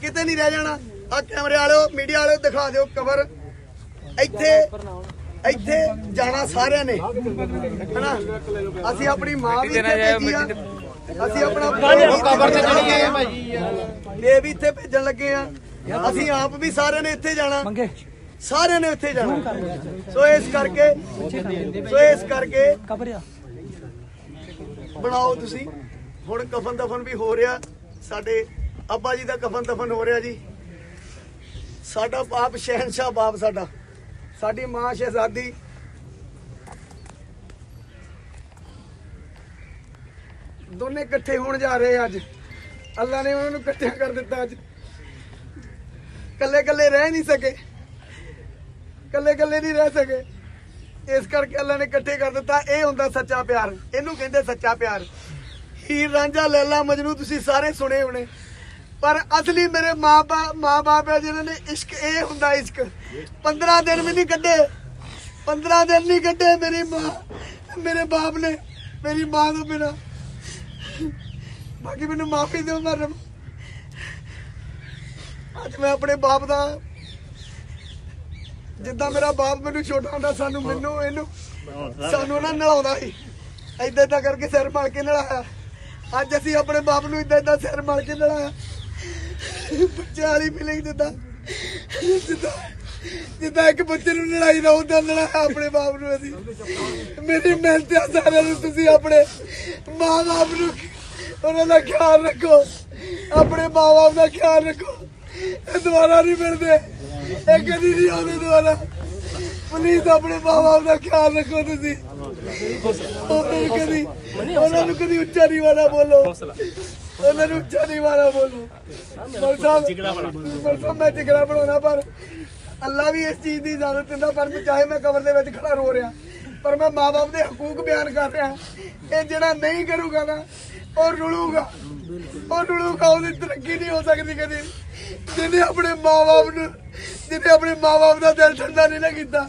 ਕਿਤੇ ਨਹੀਂ ਰਹਿ ਜਾਣਾ। ਆ ਕੈਮਰੇ ਵਾਲਿਓ ਮੀਡੀਆ ਵਾਲਿਓ ਦਿਖਾ ਦਿਓ ਕਵਰ ਇੱਥੇ ਇੱਥੇ ਜਾਣਾ ਸਾਰਿਆਂ ਨੇ। ਹਨਾ? ਅਸੀਂ ਆਪਣੀ ਮਾਂ ਵੀ ਇੱਥੇ ਭੇਜੀ ਆ। ਅਸੀਂ ਆਪਣਾ ਕਵਰ ਤੇ ਚੜ ਗਏ ਭਾਈ ਇਹ ਵੀ ਇੱਥੇ ਭੇਜਣ ਲੱਗੇ ਆ। ਅਸੀਂ ਆਪ ਵੀ ਸਾਰਿਆਂ ਨੇ ਇੱਥੇ ਜਾਣਾ। ਸਾਰਿਆਂ ਨੇ ਇੱਥੇ ਜਾਣਾ। ਸੋ ਇਸ ਕਰਕੇ ਸੋ ਇਸ ਕਰਕੇ ਕਬਰਿਆ ਬਣਾਓ ਤੁਸੀਂ। ਹੁਣ ਕਫਨ ਦਫਨ ਵੀ ਹੋ ਰਿਹਾ ਸਾਡੇ ਅੱਬਾ ਜੀ ਦਾ ਕਫਨ ਦਫਨ ਹੋ ਰਿਹਾ ਜੀ। ਸਾਡਾ ਬਾਪ ਸ਼ਹਿਨशाह ਬਾਪ ਸਾਡਾ। ਸਾਡੀ ਮਾਂ ਸ਼ਹਿਜ਼ਾਦੀ। ਦੋਨੇ ਇਕੱਠੇ ਹੋਣ ਜਾ ਰਹੇ ਅੱਜ। ਅੱਲਾ ਨੇ ਉਹਨਾਂ ਨੂੰ ਇਕੱਠਿਆਂ ਕਰ ਦਿੱਤਾ ਅੱਜ। ਕੱਲੇ ਕੱਲੇ ਰਹਿ ਨਹੀਂ ਸਕੇ। ਕੱਲੇ ਕੱਲੇ ਨਹੀਂ ਰਹਿ ਸਕੇ। ਇਸ ਕਰਕੇ ਅੱਲਾ ਨੇ ਇਕੱਠੇ ਕਰ ਦਿੱਤਾ। ਇਹ ਹੁੰਦਾ ਸੱਚਾ ਪਿਆਰ। ਇਹਨੂੰ ਕਹਿੰਦੇ ਸੱਚਾ ਪਿਆਰ। ਹੀਰ ਰਾਂਝਾ, ਲੈਲਾ, ਮਜਨੂ, ਤੁਸੀਂ ਸਾਰੇ ਸੁਣੇ ਹੋਣੇ। ਪਰ ਅਸਲੀ ਮੇਰੇ ਮਾਪਾ ਮਾਪੇ ਆ ਜਿਨ੍ਹਾਂ ਨੇ ਇਸ਼ਕ, ਇਹ ਹੁੰਦਾ ਇਸ਼ਕ। 15 ਦਿਨ ਵੀ ਨਹੀਂ ਕੱਢੇ। 15 ਦਿਨ ਨਹੀਂ ਕੱਢੇ ਮੇਰੀ ਮਾਂ। ਮੇਰੇ ਬਾਪ ਨੇ, ਮੇਰੀ ਮਾਂ ਤੋਂ ਬਿਨਾ। ਬਾਕੀ ਮੈਨੂੰ ਮਾਫੀ ਦਿਓ, ਮੈਂ ਅੱਜ ਮੈਂ ਆਪਣੇ ਬਾਪ ਦਾ ਜਿੱਦਾਂ ਮੇਰਾ ਬਾਪ ਮੈਨੂੰ ਛੋਟਾ ਹੁੰਦਾ, ਸਾਨੂੰ ਮੈਨੂੰ ਇਹਨੂੰ ਸਾਨੂੰ ਨਾ ਨਲਾਉਂਦਾ ਸੀ। ਏਦਾਂ ਏਦਾਂ ਕਰਕੇ ਸਿਰ ਮਲ ਕੇ ਨਲਾਇਆ ਅੱਜ ਅਸੀਂ ਆਪਣੇ ਬਾਪ ਨੂੰ ਏਦਾਂ ਏਦਾਂ ਸਿਰ ਮਲ ਕੇ ਨਲਾਇਆ ਬੱਚਿਆਂ ਵਾਲੀ ਫੀਲਿੰਗ ਜਿੱਦਾਂ ਜਿੱਦਾਂ ਜਿੱਦਾਂ ਇੱਕ ਬੱਚੇ ਨੂੰ ਲੜਾਈ ਨਾ ਹੁੰਦਾ ਲੜਾਇਆ ਆਪਣੇ ਬਾਪ ਨੂੰ ਅਸੀਂ। ਮੇਰੀ ਮਿਹਨਤ ਆ ਸਾਰਿਆਂ ਨੂੰ, ਤੁਸੀਂ ਆਪਣੇ ਮਾਂ ਬਾਪ ਨੂੰ ਉਹਨਾਂ ਦਾ ਖਿਆਲ ਰੱਖੋ। ਆਪਣੇ ਮਾਂ ਬਾਪ ਦਾ ਖਿਆਲ ਰੱਖੋ। ਇਹ ਦੁਬਾਰਾ ਨਹੀਂ ਮਿਲਦੇ। ਇਹ ਕਦੀ ਨਹੀਂ ਆਉਂਦੇ ਦੁਬਾਰਾ। ਪਲੀਜ਼ ਆਪਣੇ ਮਾਂ ਬਾਪ ਦਾ ਖਿਆਲ ਰੱਖੋ ਤੁਸੀਂ। ਉਹਨਾਂ ਨੂੰ ਕਦੀ, ਉਹਨਾਂ ਨੂੰ ਕਦੀ ਉੱਚਾ ਨਹੀਂ ਵਾਲਾ ਬੋਲੋ। ਉਹਨਾਂ ਨੂੰ ਉੱਚਾ ਨਹੀਂ ਵਾਲਾ ਬੋਲੋ। ਮਰ ਸਾਹਿਬ ਮਰ ਸਾਹਿਬ ਮੈਂ ਜਿਗਰਾ ਬਣਾਉਣਾ ਪਰ ਅੱਲਾ ਵੀ ਇਸ ਚੀਜ਼ ਦੀ ਇਜਾਜ਼ਤ ਦਿੰਦਾ ਪਰ ਚਾਹੇ ਮੈਂ ਕਬਰ ਦੇ ਵਿੱਚ ਖੜਾ ਰੋ ਰਿਹਾ ਪਰ ਮੈਂ ਮਾਪੇ ਦੇ ਹਕੂਕ ਬਿਆਨ ਕਰ ਰਿਹਾ। ਇਹ ਜਿਹੜਾ ਨਹੀਂ ਕਰੂਗਾ ਨਾ ਉਹ ਰੁਲੂਗਾ। ਉਹ ਰੁਲੂਗਾ ਉਹਦੀ ਤਰੱਕੀ ਨਹੀਂ ਹੋ ਸਕਦੀ ਕਦੀ। ਜਿਹਨੇ ਆਪਣੇ ਮਾਪੇ ਨੂੰ ਜਿਹਨੇ ਆਪਣੇ ਮਾਪੇ ਦਾ ਦਿਲ ਠੰਡਾ ਨਹੀਂ ਨਾ ਕੀਤਾ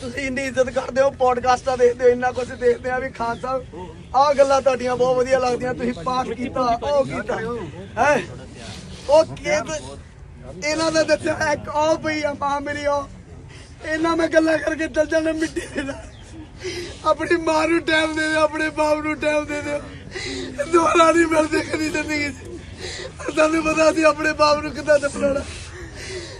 ਤੁਸੀਂ ਇੰਨੀ ਇੱਜ਼ਤ ਕਰਦੇ ਹੋ ਪੋਡਕਾਸਟਾਂ ਦੇਖਦੇ ਹੋ ਇੰਨਾ ਕੁਝ ਦੇਖਦੇ ਆ ਵੀ ਖਾਨ ਸਾਹਿਬ ਆਹ ਗੱਲਾਂ ਤੁਹਾਡੀਆਂ ਬਹੁਤ ਵਧੀਆ ਲੱਗਦੀਆਂ ਤੁਸੀਂ ਪਾਠ ਕੀਤਾ ਉਹ ਕੀਤਾ। ਹੈ? ਉਹ ਕਿਦ ਇਹਨਾਂ ਦਾ ਦੱਸਿਆ ਇੱਕ ਉਹ ਪਈ ਆ ਮਾਂ ਮੇਰੀ ਉਹ। ਇਹਨਾਂ ਮੈਂ ਗੱਲਾਂ ਕਰਕੇ ਚੱਲ ਜਾਣਾ ਮਿੱਟੀ ਦੇ ਨਾਲ। ਆਪਣੀ ਮਾਂ ਨੂੰ ਟਾਈਮ ਦੇ ਦਿਓ ਆਪਣੇ ਬਾਪ ਨੂੰ ਟਾਈਮ ਦੇ ਦਿਓ। ਦੁਬਾਰਾ ਨਹੀਂ ਮਿਲਦੇ ਕਦੀ ਜ਼ਿੰਦਗੀ 'ਚ। ਸਾਨੂੰ ਪਤਾ ਸੀ ਆਪਣੇ ਬਾਪ ਨੂੰ ਕਿੱਦਾਂ ਦਫਨਾਉਣਾ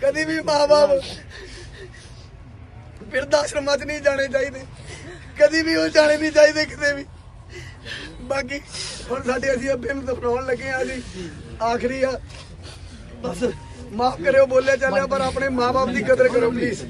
ਕਦੀ ਵੀ ਮਾਂ-ਬਾਪ ਬਿਰਧ ਆਸ਼ਰਮਾਂ 'ਚ ਨਹੀਂ ਜਾਣੇ ਚਾਹੀਦੇ। ਕਦੀ ਵੀ ਉਹ ਜਾਣੇ ਨਹੀਂ ਚਾਹੀਦੇ ਕਿਤੇ ਵੀ। ਬਾਕੀ ਹੁਣ ਸਾਡੇ ਅਸੀਂ ਅੱਬੇ ਨੂੰ ਦਫਨਾਉਣ ਲੱਗੇ ਆ ਜੀ। ਆਖਰੀ ਆ। ਬਸ ਮਾਫ ਕਰਿਓ, ਬੋਲਿਆ ਚੱਲਿਆ, ਪਰ ਆਪਣੇ ਮਾਪੇ ਦੀ ਕਦਰ ਕਰੋ ਪਲੀਜ਼